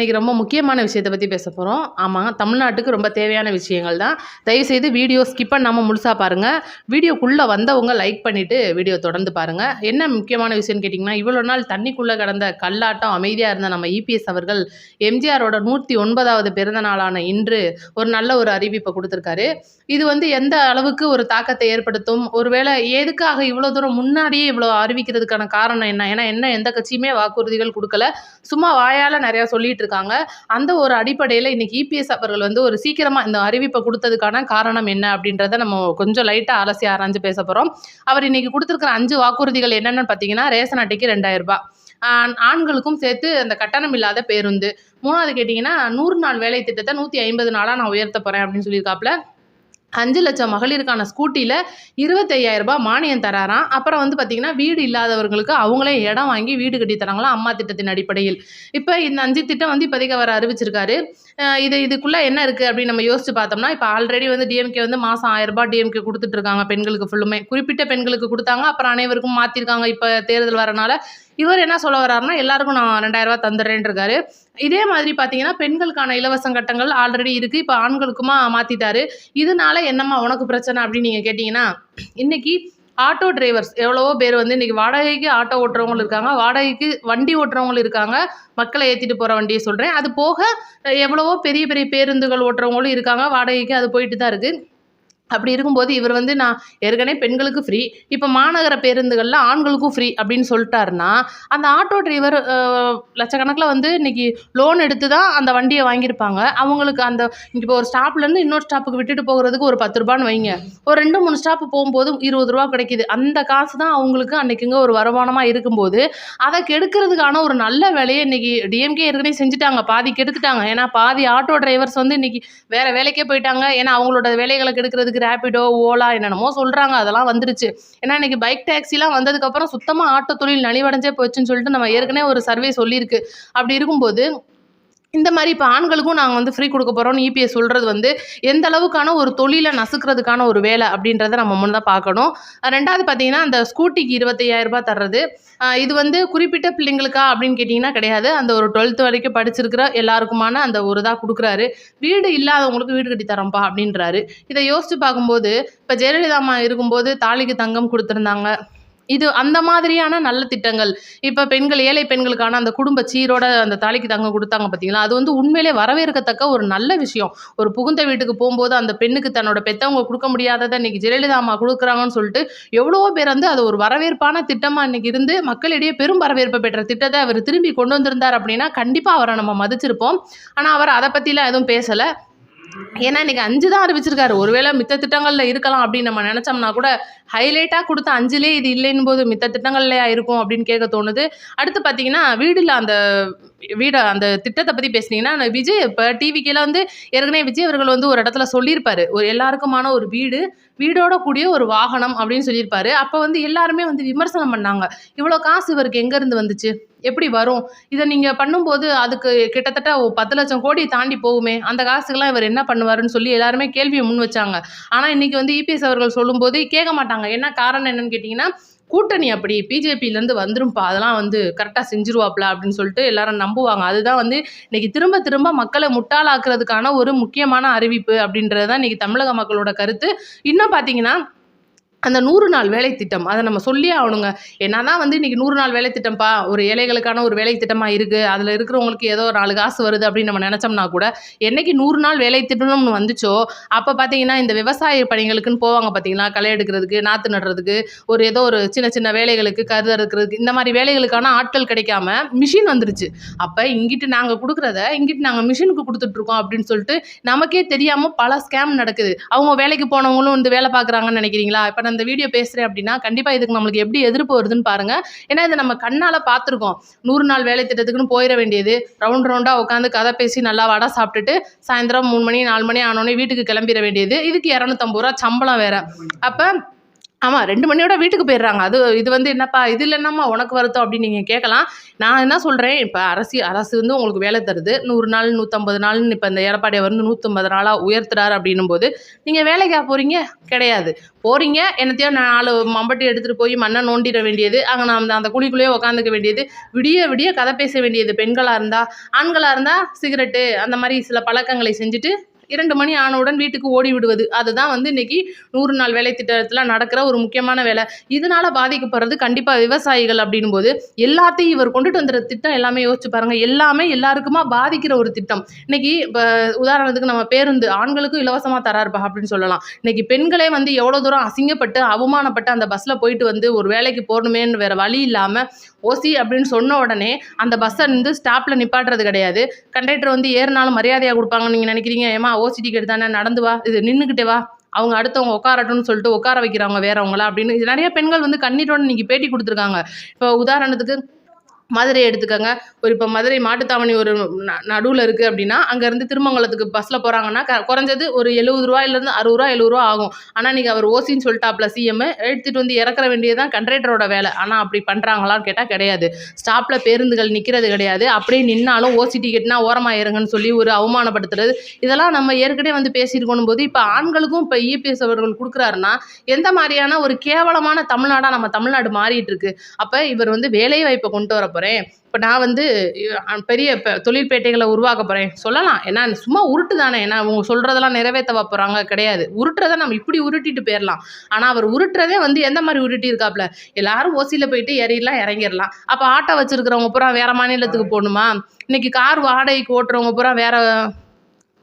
இன்றைக்கி ரொம்ப முக்கியமான விஷயத்தை பற்றி பேச போகிறோம் ஆமாம் தமிழ்நாட்டுக்கு ரொம்ப தேவையான விஷயங்கள் தான். தயவுசெய்து வீடியோ ஸ்கிப் பண்ணாமல் முழுசாக பாருங்கள் வீடியோக்குள்ளே வந்தவங்க லைக் பண்ணிவிட்டு வீடியோ தொடர்ந்து பாருங்கள் என்ன முக்கியமான விஷயம்னு கேட்டிங்கன்னா இவ்வளோ நாள் தண்ணிக்குள்ளே கடந்த கல்லாட்டம் அமைதியாக இருந்த நம்ம இபிஎஸ் அவர்கள் எம்ஜிஆரோட நூற்றி ஒன்பதாவது பிறந்த நாளான இன்று ஒரு நல்ல ஒரு அறிவிப்பை கொடுத்துருக்காரு. இது வந்து எந்த அளவுக்கு ஒரு தாக்கத்தை ஏற்படுத்தும்? ஒருவேளை எதுக்காக இவ்வளோ தூரம் முன்னாடியே இவ்வளோ அறிவிக்கிறதுக்கான காரணம் என்ன? ஏன்னா என்ன எந்த கட்சியுமே வாக்குறுதிகள் கொடுக்கல. சும்மா வாயால் நிறையா சொல்லிட்டு இருக்காங்க அந்த ஒரு அடிப்படையில் இன்னைக்கு இபிஎஸ் அவர்கள் வந்து ஒரு சீக்கிரமாக இந்த அறிவிப்பை கொடுத்ததுக்கான காரணம் என்ன அப்படின்றத நம்ம கொஞ்சம் லைட்டாக அலசி ஆராய்ஞ்சு பேச போகிறோம் அவர் இன்றைக்கி கொடுத்துருக்கிற அஞ்சு வாக்குறுதிகள் என்னென்னு பார்த்தீங்கன்னா ரேஷன் அட்டைக்கு ரெண்டாயிரம் ரூபாய். ஆண்களுக்கும் சேர்த்து அந்த கட்டணம் இல்லாத பேருந்து. மூணாவது கேட்டிங்கன்னா நூறு நாள் வேலை திட்டத்தை நூற்றி ஐம்பது நாளாக நான் உயர்த்த போகிறேன் அப்படின்னு சொல்லியிருக்காப்புல. அஞ்சு லட்சம் மகளிருக்கான ஸ்கூட்டியில் இருபத்தையாயிரம் ரூபாய் மானியம் தராராம். அப்புறம் வந்து பார்த்திங்கன்னா வீடு இல்லாதவர்களுக்கு அவங்களே இடம் வாங்கி வீடு கட்டி தராங்களாம் அம்மா திட்டத்தின் அடிப்படையில். இப்போ இந்த அஞ்சு திட்டம் வந்து இப்போதைக்கு அவர் அறிவிச்சிருக்காரு. இது இதுக்குள்ளே என்ன இருக்குது அப்படின்னு நம்ம யோசிச்சு பார்த்தோம்னா இப்போ ஆல்ரெடி வந்து டிஎம்கே வந்து மாதம் ஆயிரம் ரூபாய் டிஎம்கே கொடுத்துட்ருக்காங்க பெண்களுக்கு ஃபுல்லுமே குறிப்பிட்ட பெண்களுக்கு கொடுத்தாங்க அப்புறம் அனைவருக்கும் மாற்றிருக்காங்க இப்போ தேர்தல் வரனால. இவர் என்ன சொல்ல வர்றாருன்னா எல்லாருக்கும் நான் ரெண்டாயிரம் ரூபாய் தந்துடுறேன்னு இருக்காரு இதே மாதிரி பார்த்தீங்கன்னா பெண்களுக்கான இலவச கட்டங்கள் ஆல்ரெடி இருக்குது இப்போ ஆண்களுக்குமா மாற்றிட்டாரு இதனால என்னம்மா உனக்கு பிரச்சனை அப்படின்னு நீங்கள் கேட்டிங்கன்னா இன்னைக்கு ஆட்டோ டிரைவர்ஸ் எவ்வளவோ பேர் வந்து இன்றைக்கி வாடகைக்கு ஆட்டோ ஓட்டுறவங்களும் இருக்காங்க. வாடகைக்கு வண்டி ஓட்டுறவங்களும் இருக்காங்க. மக்களை ஏற்றிட்டு போகிற வண்டியை சொல்கிறேன் அது போக எவ்வளவோ பெரிய பெரிய பேருந்துகள் ஓட்டுறவங்களும் இருக்காங்க. வாடகைக்கு அது போயிட்டு தான் இருக்குது அப்படி இருக்கும்போது இவர் வந்து நான் ஏற்கனவே பெண்களுக்கு ஃப்ரீ இப்போ மாநகர பேருந்துகளில் ஆண்களுக்கும் ஃப்ரீ அப்படின்னு சொல்லிட்டாருன்னா அந்த ஆட்டோ டிரைவர் லட்சக்கணக்கில் வந்து இன்றைக்கி லோன் எடுத்து தான் அந்த வண்டியை வாங்கியிருப்பாங்க. அவங்களுக்கு அந்த இப்போ ஒரு ஸ்டாப்லேருந்து இன்னொரு ஸ்டாப்புக்கு விட்டுட்டு போகிறதுக்கு ஒரு பத்து ரூபான்னு வைங்க. ஒரு ரெண்டு மூணு ஸ்டாப்பு போகும்போது இருபது ரூபா கிடைக்கிது. அந்த காசு தான் அவங்களுக்கு அன்றைக்குங்க ஒரு வருமானமாக இருக்கும்போது அதை கெடுக்கிறதுக்கான ஒரு நல்ல வேலையை இன்றைக்கி டிஎம்கே ஏற்கனவே செஞ்சுட்டாங்க. பாதி கெடுத்துட்டாங்க. ஏன்னா பாதி ஆட்டோ டிரைவர்ஸ் வந்து இன்றைக்கி வேறு வேலைக்கே போயிட்டாங்க. ஏன்னா அவங்களோட வேலைகளை கெடுக்கிறதுக்கு ரேபிடோ ஓலா என்னென்னமோ சொல்கிறாங்க அதெல்லாம் வந்துருச்சு. ஏன்னா இன்றைக்கி பைக் டாக்ஸிலாம் வந்ததுக்கப்புறம் சுத்தமாக ஆட்டோ தொழில் நலிவடைஞ்சே போச்சுன்னு சொல்லிட்டு நம்ம ஏற்கனவே ஒரு சர்வே சொல்லியிருக்கு. அப்படி இருக்கும்போது இந்த மாதிரி இப்போ ஆண்களுக்கும் நாங்கள் வந்து ஃப்ரீ கொடுக்க போகிறோம்னு இபிஎஸ் சொல்கிறது வந்து எந்த அளவுக்கான ஒரு தொழிலை நசுக்கிறதுக்கான ஒரு வேலை அப்படின்றத நம்ம முன்னே பார்க்கணும். ரெண்டாவது பார்த்தீங்கன்னா அந்த ஸ்கூட்டிக்கு இருபத்தையாயிரரூபா தர்றது. இது வந்து குறிப்பிட்ட பிள்ளைங்களுக்கா அப்படின்னு கேட்டிங்கன்னா கிடையாது. அந்த ஒரு டுவெல்த் வரைக்கும் படிச்சிருக்கிற எல்லாருக்குமான அந்த ஒரு இதாக கொடுக்குறாரு. வீடு இல்லாதவங்களுக்கு வீடு கட்டி தரோம்ப்பா அப்படின்றாரு. இதை யோசித்து பார்க்கும்போது இப்போ ஜெயலலிதா அம்மா இருக்கும்போது தாலிக்கு தங்கம் கொடுத்துருந்தாங்க. இது அந்த மாதிரியான நல்ல திட்டங்கள். இப்போ பெண்கள் ஏழை பெண்களுக்கான அந்த குடும்ப சீரோட அந்த தாலிக்கு தங்க கொடுத்தாங்க பார்த்தீங்களா அது வந்து உண்மையிலே வரவேற்கத்தக்க ஒரு நல்ல விஷயம். ஒரு புகுந்த வீட்டுக்கு போகும்போது அந்த பெண்ணுக்கு தன்னோட பெத்தவங்க கொடுக்க முடியாததை இன்னைக்கு ஜெயலலிதா அம்மா கொடுக்குறாங்கன்னு சொல்லிட்டு எவ்வளவோ பேர் வந்து அது ஒரு வரவேற்பான திட்டமாக இன்னைக்கு இருந்து மக்களிடையே பெரும் வரவேற்பு பெற்ற திட்டத்தை அவர் திரும்பி கொண்டு வந்திருந்தார் அப்படின்னா கண்டிப்பாக அவரை நம்ம மதிச்சிருப்போம். ஆனால் அவர் அதை பற்றிலாம் எதுவும் பேசலை. ஏன்னா இன்னைக்கு அஞ்சு தான் அறிவிச்சிருக்காரு. ஒருவேளை மித்த திட்டங்களில் இருக்கலாம் அப்படின்னு நம்ம நினச்சோம்னா கூட ஹைலைட்டாக கொடுத்த அஞ்சுலேயே இது இல்லைன்னு போது மித்த திட்டங்கள்லையா இருக்கும் அப்படின்னு கேட்க தோணுது. அடுத்து பார்த்தீங்கன்னா வீடில் அந்த வீட அந்த திட்டத்தை பற்றி பேசுனீங்கன்னா விஜய் இப்போ டிவிக்கெல்லாம் வந்து ஏற்கனவே விஜய் அவர்கள் வந்து ஒரு இடத்துல சொல்லியிருப்பாரு. ஒரு எல்லாருக்குமான ஒரு வீடு வீடோட கூடிய ஒரு வாகனம் அப்படின்னு சொல்லியிருப்பாரு. அப்போ வந்து எல்லாருமே வந்து விமர்சனம் பண்ணாங்க. இவ்வளோ காசு இவருக்கு எங்கேருந்து வந்துச்சு? எப்படி வரும்? இதை நீங்கள் பண்ணும்போது அதுக்கு கிட்டத்தட்ட பத்து லட்சம் கோடி தாண்டி போகுமே. அந்த காசுக்கெல்லாம் இவர் என்ன பண்ணுவாருன்னு சொல்லி எல்லாருமே கேள்வியை முன் வச்சாங்க. ஆனால் இன்றைக்கி வந்து இபிஎஸ் அவர்கள் சொல்லும்போது கேட்க மாட்டாங்க. என்ன காரணம் என்னன்னு கேட்டிங்கன்னா கூட்டணி அப்படி பிஜேபியிலேருந்து வந்துரும்ப்பா அதெல்லாம் வந்து கரெக்டாக செஞ்சிருவாப்ல அப்படின்னு சொல்லிட்டு எல்லாரும் நம்புவாங்க. அதுதான் வந்து இன்னைக்கு திரும்ப திரும்ப மக்களை முட்டாளாக்குறதுக்கான ஒரு முக்கியமான அறிவிப்பு அப்படின்றது தான் இன்னைக்கு தமிழக மக்களோட கருத்து. இன்னும் பார்த்தீங்கன்னா அந்த நூறு நாள் வேலை திட்டம் அதை நம்ம சொல்லியே ஆகணுங்க. என்னதான் வந்து இன்றைக்கி நூறு நாள் வேலை திட்டம்ப்பா ஒரு ஏழைகளுக்கான ஒரு வேலை திட்டமாக இருக்குது அதில் இருக்கிறவங்களுக்கு ஏதோ ஒரு நாலு காசு வருது அப்படின்னு நம்ம நினச்சோம்னா கூட என்றைக்கு நூறு நாள் வேலை திட்டம்னு வந்துச்சோ அப்போ பார்த்தீங்கன்னா இந்த விவசாய பணிகளுக்குன்னு போவாங்க பார்த்தீங்களா களை எடுக்கிறதுக்கு நாற்று நடுறதுக்கு ஒரு ஏதோ ஒரு சின்ன சின்ன வேலைகளுக்கு கருது அறுக்கிறதுக்கு இந்த மாதிரி வேலைகளுக்கான ஆட்கள் கிடைக்காம மிஷின் வந்துருச்சு. அப்போ இங்கிட்டு நாங்கள் கொடுக்குறத இங்கிட்டு நாங்கள் மிஷினுக்கு கொடுத்துட்ருக்கோம் அப்படின்னு சொல்லிட்டு நமக்கே தெரியாமல் பல ஸ்கேம் நடக்குது. அவங்க வேலைக்கு போனவங்களும் வந்து வேலை பார்க்குறாங்கன்னு நினைக்கிறீங்களா? இப்போ நான் இந்த வீடியோ பேசுகிறேன் அப்படின்னா கண்டிப்பாக இதுக்கு நம்மளுக்கு எப்படி எதிர்ப்பு வருதுன்னு பாருங்கள் ஏன்னா இதை நம்ம கண்ணால் பார்த்துருக்கோம். நூறு நாள் வேலை திட்டத்துக்குன்னு போயிட வேண்டியது. ரவுண்ட் ரவுண்டாக உட்காந்து கதை பேசி நல்லா வடை சாப்பிட்டுட்டு சாயந்தரம் மூணு மணி நாலு மணி ஆனோடனே வீட்டுக்கு கிளம்பிட வேண்டியது. இதுக்கு இரநூத்தம்பது ரூபா சம்பளம் வேறு. அப்போ ஆமாம் ரெண்டு மணியோட வீட்டுக்கு போயிடுறாங்க. அது இது வந்து என்னப்பா இது இல்லைன்னாம்மா உனக்கு வருத்தம் அப்படின்னு நீங்கள் கேட்கலாம். நான் என்ன சொல்கிறேன் இப்போ அரசு அரசு வந்து உங்களுக்கு வேலை தருது. நூறு நாள் நூற்றம்பது நாள்னு இப்போ இந்த எடப்பாடியை வந்து நூற்றம்பது நாளாக உயர்த்துறாரு அப்படின்னும் போது நீங்கள் வேலைக்கா போகிறீங்க கிடையாது. போகிறீங்க என்னத்தையோ நாலு மம்பட்டி எடுத்துகிட்டு போய் மண்ணை நோண்டிட வேண்டியது அங்கே நான் அந்த குழிக்குள்ளேயே உட்காந்துக்க வேண்டியது விடிய விடிய கதை பேச வேண்டியது பெண்களாக இருந்தால் ஆண்களாக இருந்தால் சிகரெட்டு அந்த மாதிரி சில பழக்கங்களை செஞ்சுட்டு இரண்டு மணி ஆனவுடன் வீட்டுக்கு ஓடி விடுவது. அதுதான் வந்து இன்னைக்கு நூறு நாள் வேலை திட்டத்தில் நடக்கிற ஒரு முக்கியமான வேலை. இதனால பாதிக்கப்படுறது கண்டிப்பாக விவசாயிகள் அப்படின் போது எல்லாத்தையும் இவர் கொண்டுட்டு வந்துற திட்டம் எல்லாமே யோசிச்சு பாருங்க. எல்லாமே எல்லாருக்குமா பாதிக்கிற ஒரு திட்டம். இன்னைக்கு இப்போ உதாரணத்துக்கு நம்ம பேருந்து ஆண்களுக்கும் இலவசமாக தராருப்பா அப்படின்னு சொல்லலாம். இன்னைக்கு பெண்களே வந்து எவ்வளோ தூரம் அசிங்கப்பட்டு அவமானப்பட்டு அந்த பஸ்ஸில் போயிட்டு வந்து ஒரு வேலைக்கு போகணுமேன்னு வேற வழி இல்லாமல் ஓசி அப்படின்னு சொன்ன உடனே அந்த பஸ்ஸை வந்து ஸ்டாப்பில் நிப்பாட்டுறது கிடையாது. கண்டக்டர் வந்து ஏறினாலும் மரியாதையாக கொடுப்பாங்கன்னு நீங்கள் நினைக்கிறீங்க. ஏமா ஓசி டிக்கெட் தானே நடந்து வா இது நின்றுக்கிட்டே வா. அவங்க அடுத்தவங்க உட்காரட்டும்னு சொல்லிட்டு உட்கார வைக்கிறாங்க வேறவங்களா அப்படின்னு. இது நிறைய பெண்கள் வந்து கண்ணீரோட இன்னைக்கு பேட்டி கொடுத்துருக்காங்க. இப்போ உதாரணத்துக்கு மதுரை எடுத்துக்கோங்க. ஒரு இப்போ மதுரை மாட்டுத்தாவணி ஒரு நடுவில் இருக்குது அப்படின்னா அங்கேருந்து திருமங்கலத்துக்கு பஸ்ஸில் போகிறாங்கன்னா க குறைஞ்சது ஒரு எழுபது ரூபாயிலேருந்து அறுபது ரூபா எழுபது ரூபா ஆகும். ஆனால் நீங்கள் அவர் ஓசின்னு சொல்லிட்டாப்ல சிஎம் எடுத்துகிட்டு வந்து இறக்குற வேண்டியதுதான் கண்டக்டரோட வேலை. ஆனால் அப்படி பண்ணுறாங்களான்னு கேட்டால் கிடையாது. ஸ்டாப்பில் பேருந்துகள் நிற்கிறது கிடையாது. அப்படியே நின்னாலும் ஓசி டிக்கெட்னா ஓரமாக இருங்கன்னு சொல்லி ஒரு அவமானப்படுத்துறது. இதெல்லாம் நம்ம ஏற்கனவே வந்து பேசியிருக்கணும் போது இப்போ ஆண்களுக்கும் இப்போ இபிஎஸ் அவர்கள் கொடுக்குறாருன்னா எந்த மாதிரியான ஒரு கேவலமான தமிழ்நாடாக நம்ம தமிழ்நாடு மாறிட்டு இருக்கு. அப்போ இவர் வந்து வேலை வாய்ப்பை கொண்டு வரப்போ போகிறேன் இப்போ நான் வந்து பெரிய இப்போ தொழிற்பேட்டைகளை உருவாக்க போகிறேன் சொல்லலாம். ஏன்னா சும்மா உருட்டு தானே. ஏன்னா அவங்க சொல்கிறதெல்லாம் நிறைவேற்ற போகிறாங்க கிடையாது. உருட்டுறதை நம்ம இப்படி உருட்டிட்டு போயிடலாம் ஆனால் அவர் உருட்டுறதே வந்து எந்த மாதிரி உருட்டி இருக்காப்புல எல்லாரும் ஓசியில் போயிட்டு ஏறிடலாம் இறங்கிடலாம். அப்போ ஆட்டோ வச்சுருக்கிறவங்க பூரா வேறு மாநிலத்துக்கு போகணுமா? இன்னைக்கு கார் வாடகைக்கு ஓட்டுறவங்க பூரா வேறு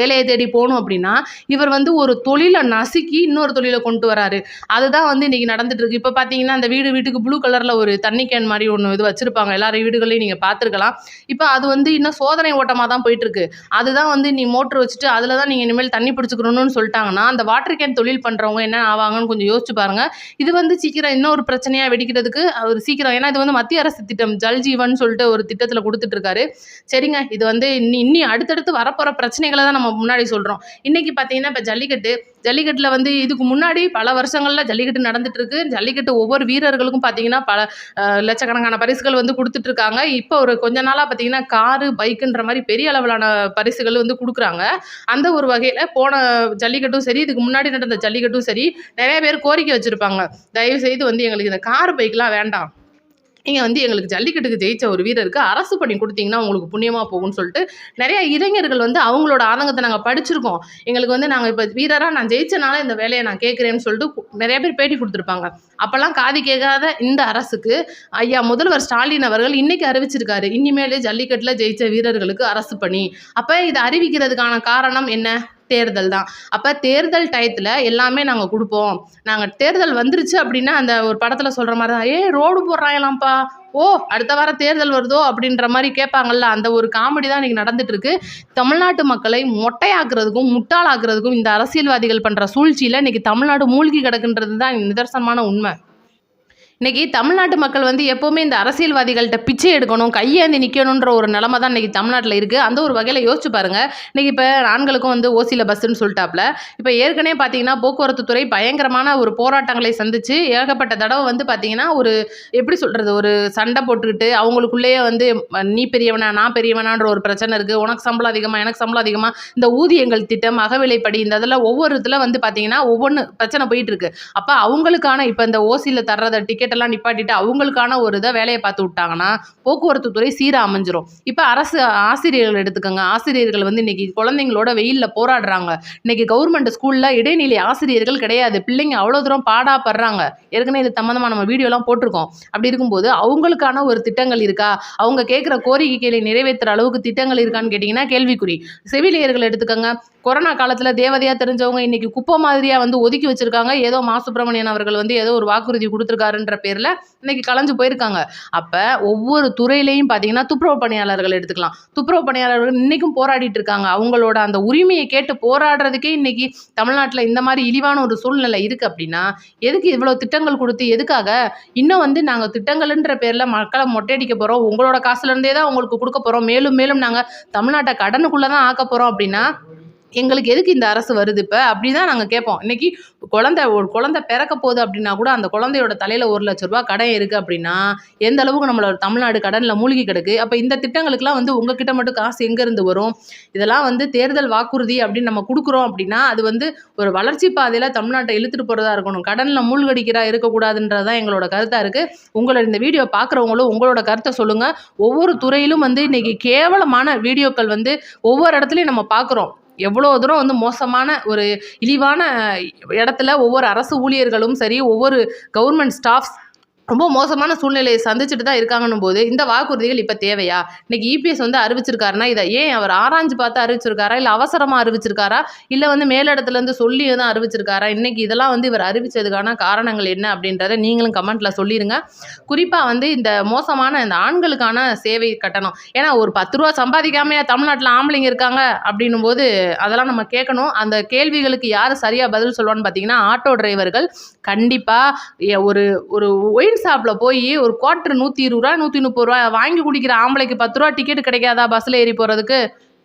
வேலையை தேடி போகணும் அப்படின்னா இவர் வந்து ஒரு தொழிலை நசுக்கி இன்னொரு தொழிலை கொண்டு வராரு. அதுதான் வந்து இன்றைக்கி நடந்துட்டு இருக்கு இப்போ பார்த்தீங்கன்னா அந்த வீடு வீட்டுக்கு ப்ளூ கலரில் ஒரு தண்ணி கேன் மாதிரி ஒன்று இது வச்சிருப்பாங்க. எல்லாரும் வீடுகளையும் நீங்கள் பார்த்துருக்கலாம் இப்போ அது வந்து இன்னும் சோதனை ஓட்டமாக தான் போயிட்டுருக்கு. அதுதான் வந்து நீ மோட்ரு வச்சுட்டு அதில் தான் நீங்கள் இனிமேல் தண்ணி பிடிச்சிக்கணும்னு சொல்லிட்டாங்கன்னா அந்த வாட்டர் கேன் தொழில் பண்ணுறவங்க என்ன ஆவாங்கன்னு கொஞ்சம் யோசிச்சு பாருங்கள் இது வந்து சீக்கிரம் இன்னொரு பிரச்சனையாக வெடிக்கிறதுக்கு அவர் சீக்கிரம் ஏன்னா இது வந்து மத்திய அரசு திட்டம். ஜல் ஜீவன் சொல்லிட்டு ஒரு திட்டத்தில் கொடுத்துட்ருக்காரு சரிங்க இது வந்து இன்னி இன்னி அடுத்தடுத்து வரப்போகிற பிரச்சனைகளை தான் நம்ம நம்ம முன்னாடி சொல்கிறோம் இன்றைக்கி பார்த்தீங்கன்னா இப்போ ஜல்லிக்கட்டு ஜல்லிக்கட்டில் வந்து இதுக்கு முன்னாடி பல வருஷங்களில் ஜல்லிக்கட்டு நடந்துகிட்ருக்கு ஜல்லிக்கட்டு ஒவ்வொரு வீரர்களுக்கும் பார்த்தீங்கன்னா பல லட்சக்கணக்கான பரிசுகள் வந்து கொடுத்துட்ருக்காங்க இப்போ ஒரு கொஞ்ச நாளாக பார்த்தீங்கன்னா காரு பைக்குன்ற மாதிரி பெரிய அளவிலான பரிசுகள் வந்து கொடுக்குறாங்க. அந்த ஒரு வகையில் போன ஜல்லிக்கட்டும் சரி இதுக்கு முன்னாடி நடந்த ஜல்லிக்கட்டும் சரி நிறைய பேர் கோரிக்கை வச்சுருப்பாங்க. தயவு செய்து வந்து எங்களுக்கு இந்த கார் பைக்லாம் வேண்டாம். நீங்கள் வந்து எங்களுக்கு ஜல்லிக்கட்டுக்கு ஜெயித்த ஒரு வீரருக்கு அரசு பண்ணி கொடுத்தீங்கன்னா உங்களுக்கு புண்ணியமாக போகும்னு சொல்லிட்டு நிறைய இளைஞர்கள் வந்து அவங்களோட ஆதங்கத்தை நாங்கள் படிச்சிருக்கோம். எங்களுக்கு வந்து நாங்கள் இப்போ வீரராக நான் ஜெயிச்சனால இந்த வேலையை நான் கேட்குறேன்னு சொல்லிட்டு நிறைய பேர் பேட்டி கொடுத்துருப்பாங்க. அப்போல்லாம் காது கேட்காத இந்த அரசுக்கு ஐயா முதல்வர் ஸ்டாலின் அவர்கள் இன்னைக்கு அறிவிச்சிருக்காரு. இனிமேல் ஜல்லிக்கட்டில் ஜெயிச்ச வீரர்களுக்கு அரசு பணி. அப்போ இதை அறிவிக்கிறதுக்கான காரணம் என்ன? தேர்தல் தான். அப்போ தேர்தல் டயத்தில் எல்லாமே நாங்கள் கொடுப்போம். நாங்கள் தேர்தல் வந்துருச்சு அப்படின்னா அந்த ஒரு படத்தில் சொல்கிற மாதிரி தான் ஏ ரோடு போடுறாங்களாம்ப்பா. ஓ அடுத்த வாரம் தேர்தல் வருதோ? அப்படின்ற மாதிரி கேட்பாங்கல்ல. அந்த ஒரு காமெடி தான் இன்றைக்கி நடந்துட்டு இருக்கு. தமிழ்நாட்டு மக்களை மொட்டையாக்குறதுக்கும் முட்டாளாக்குறதுக்கும் இந்த அரசியல்வாதிகள் பண்ணுற சூழ்ச்சியில் இன்றைக்கி தமிழ்நாடு மூழ்கி கிடக்குன்றது தான் நிதர்சனமான உண்மை. இன்றைக்கி தமிழ்நாட்டு மக்கள் வந்து எப்போவுமே இந்த அரசியல்வாதிகள்கிட்ட பிச்சை எடுக்கணும் கையேந்தி நிற்கணுன்ற ஒரு நிலமை தான் இன்னைக்கு தமிழ்நாட்டில் இருக்குது அந்த ஒரு வகையில் யோசிச்சு பாருங்க. இன்றைக்கி இப்போ ஆண்களுக்கும் வந்து ஓசியில் பஸ்ஸுன்னு சொல்லிட்டாப்ல. இப்போ ஏற்கனவே பார்த்தீங்கன்னா போக்குவரத்து துறை பயங்கரமான ஒரு போராட்டங்களை சந்தித்து ஏகப்பட்ட தடவை வந்து பார்த்தீங்கன்னா ஒரு எப்படி சொல்கிறது ஒரு சண்டை போட்டுக்கிட்டு அவங்களுக்குள்ளேயே வந்து நீ பெரியவனா நான் பெரியவனான்ற ஒரு பிரச்சனை இருக்குது உனக்கு சம்பளம் அதிகமாக எனக்கு சம்பளம் அதிகமாக இந்த ஊதியங்கள் திட்டம் அகவிலைப்படி இந்த இதில் ஒவ்வொரு இதில் வந்து பார்த்தீங்கன்னா ஒவ்வொன்று பிரச்சனை போயிட்டுருக்கு அப்போ அவங்களுக்கான இப்போ இந்த ஓசியில் தர்றத டிக்கெட் எல்லாம் நிப்பாட்டிட்டு அவங்களுக்கான ஒரு இதை வேலையை பார்த்து விட்டாங்கன்னா போக்குவரத்து துறை சீராக அமைஞ்சிரும். இப்போ அரசு ஆசிரியர்கள் எடுத்துக்கோங்க. ஆசிரியர்கள் வந்து இன்னைக்கு குழந்தைங்களோட வெயிலில் போராடுறாங்க. இன்னைக்கு கவர்மெண்ட் ஸ்கூலில் இடைநிலை ஆசிரியர்கள் கிடையாது. பிள்ளைங்க அவ்வளோ தூரம் பாடாப்படுறாங்க ஏற்கனவே இது சம்மந்தமாக நம்ம வீடியோலாம் போட்டிருக்கோம். அப்படி இருக்கும்போது அவங்களுக்கான ஒரு திட்டங்கள் இருக்கா? அவங்க கேட்குற கோரிக்கைகளை நிறைவேற்றுற அளவுக்கு திட்டங்கள் இருக்கான்னு கேட்டிங்கன்னா கேள்விக்குறி. செவிலியர்கள் எடுத்துக்கோங்க. கொரோனா காலத்தில் தேவதையாக தெரிஞ்சவங்க இன்னைக்கு குப்பை மாதிரியாக வந்து ஒதுக்கி வச்சிருக்காங்க. ஏதோ மா சுப்பிரமணியன் அவர்கள் வந்து ஏதோ ஒரு வாக்குறுதி கொடுத்துருக்காருன்ற பேரில் இன்னைக்கு கலைஞ்சு போயிருக்காங்க. அப்போ ஒவ்வொரு துறையிலையும் பார்த்தீங்கன்னா துப்புரவு பணியாளர்கள் எடுத்துக்கலாம். துப்புரவு பணியாளர்கள் இன்னைக்கும் போராடிட்டு இருக்காங்க. அவங்களோட அந்த உரிமையை கேட்டு போராடுறதுக்கே இன்னைக்கு தமிழ்நாட்டில் இந்த மாதிரி இழிவான ஒரு சூழ்நிலை இருக்குது அப்படின்னா எதுக்கு இவ்வளோ திட்டங்கள் கொடுத்து எதுக்காக இன்னும் வந்து நாங்கள் திட்டங்கள்ன்ற பேரில் மக்களை மொட்டையடிக்க போகிறோம் உங்களோட காசுலேருந்தே தான் உங்களுக்கு கொடுக்க போகிறோம் மேலும் மேலும் நாங்கள் தமிழ்நாட்டை கடனுக்குள்ளே தான் ஆக்க போகிறோம் அப்படின்னா எங்களுக்கு எதுக்கு இந்த அரசு வருது இப்போ? அப்படி தான் நாங்கள் கேட்போம். இன்னைக்கு குழந்தை ஒரு குழந்தை பிறக்க போகுது அப்படின்னா கூட அந்த குழந்தையோட தலையில் ஒரு லட்ச ரூபா கடன் இருக்குது அப்படின்னா எந்த அளவுக்கு நம்மளோட தமிழ்நாடு கடனில் மூழ்கி கிடக்கு? அப்போ இந்த திட்டங்களுக்குலாம் வந்து உங்ககிட்ட மட்டும் காசு எங்கேருந்து வரும்? இதெல்லாம் வந்து தேர்தல் வாக்குறுதி அப்படின்னு நம்ம கொடுக்குறோம் அப்படின்னா அது வந்து ஒரு வளர்ச்சி பாதையில் தமிழ்நாட்டை இழுத்துட்டு போகிறதா இருக்கணும். கடனில் மூழ்கடிக்கிறா இருக்கக்கூடாதுன்றது தான் எங்களோட கருத்தாக இருக்குது உங்களோட இந்த வீடியோ பார்க்குறவங்களும் உங்களோட கருத்தை சொல்லுங்கள் ஒவ்வொரு துறையிலும் வந்து இன்றைக்கி கேவலமான வீடியோக்கள் வந்து ஒவ்வொரு இடத்துலையும் நம்ம பார்க்குறோம் எவ்வளோ தூரம் வந்து மோசமான ஒரு இழிவான இடத்துல ஒவ்வொரு அரசு ஊழியர்களும் சரி ஒவ்வொரு கவர்மெண்ட் ஸ்டாஃப்ஸ் ரொம்ப மோசமான சூழ்நிலையை சந்திச்சுட்டு தான் இருக்காங்கன்னும் போது இந்த வாக்குறுதிகள் இப்போ தேவையா? இன்னைக்கு இபிஎஸ் வந்து அறிவிச்சிருக்காருன்னா இதை ஏன் அவர் ஆராய்ஞ்சு பார்த்து அறிவிச்சிருக்காரா? இல்லை அவசரமாக அறிவிச்சிருக்காரா? இல்லை வந்து மேலிடத்துலேருந்து சொல்லி தான் அறிவிச்சிருக்காரா? இன்னைக்கு இதெல்லாம் வந்து இவர் அறிவிச்சதுக்கான காரணங்கள் என்ன அப்படின்றத நீங்களும் கமெண்ட்டில் சொல்லிடுங்க குறிப்பாக வந்து இந்த மோசமான இந்த ஆண்களுக்கான சேவை கட்டணம். ஏன்னா ஒரு பத்து ரூபா சம்பாதிக்காமையா தமிழ்நாட்டில் ஆம்பளைங்க இருக்காங்க அப்படின்னும் போது அதெல்லாம் நம்ம கேட்கணும். அந்த கேள்விகளுக்கு யார் சரியாக பதில் சொல்லுவான்னு பார்த்தீங்கன்னா ஆட்டோ டிரைவர்கள் கண்டிப்பாக ஒரு ஒரு ஒயின் ஷாப்பில் போய் ஒரு குவார்ட்ரு நூற்றி இருபது ரூபா நூற்றி முப்பது ரூபா வாங்கி குடிக்கிற ஆம்பளைக்கு பத்து ரூபா டிக்கெட் கிடைக்காதா? பஸ்ஸில் ஏறி போகிறதுக்கு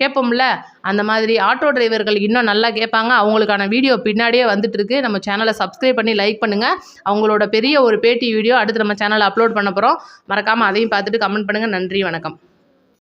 கேட்போம்ல? அந்த மாதிரி ஆட்டோ டிரைவர்கள் இன்னும் நல்லா கேட்பாங்க. அவங்களுக்கான வீடியோ பின்னாடியே வந்துட்டுருக்கு நம்ம சேனலை சப்ஸ்கிரைப் பண்ணி லைக் பண்ணுங்கள் அவங்களோட பெரிய ஒரு பேட்டி வீடியோ அடுத்து நம்ம சேனலில் அப்லோட் பண்ண போகிறோம் மறக்காமல் அதையும் பார்த்துட்டு கமெண்ட் பண்ணுங்கள் நன்றி வணக்கம்.